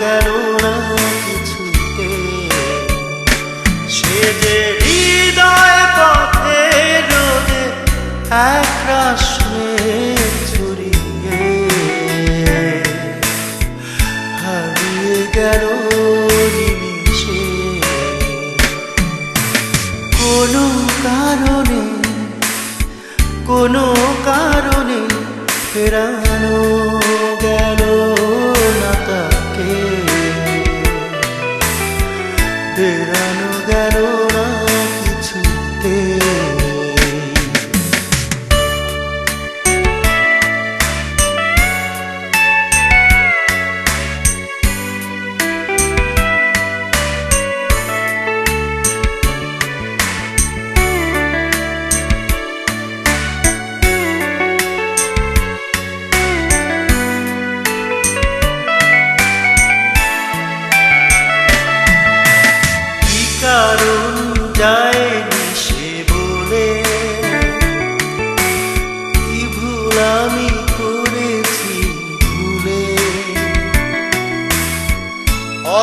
গেল না কিছুতে। সে যে হৃদয় পথে রোদে এক রাশে ছড়িয়ে হারিয়ে গেল নিমিষে। কোনো কারণে কোনো কারণে ফেরানো ফেরানো গেল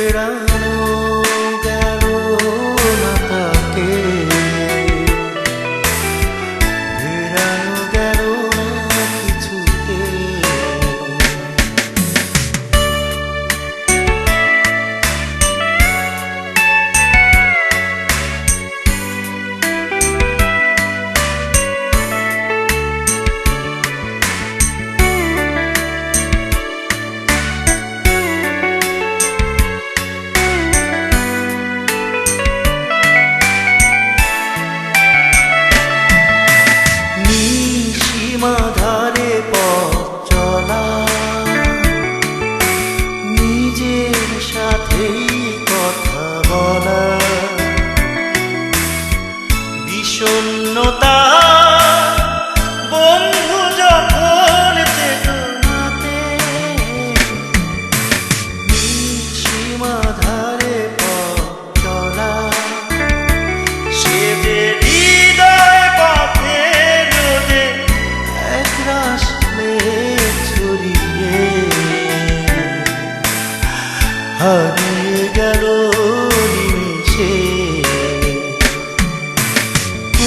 ফেরানো সাথেই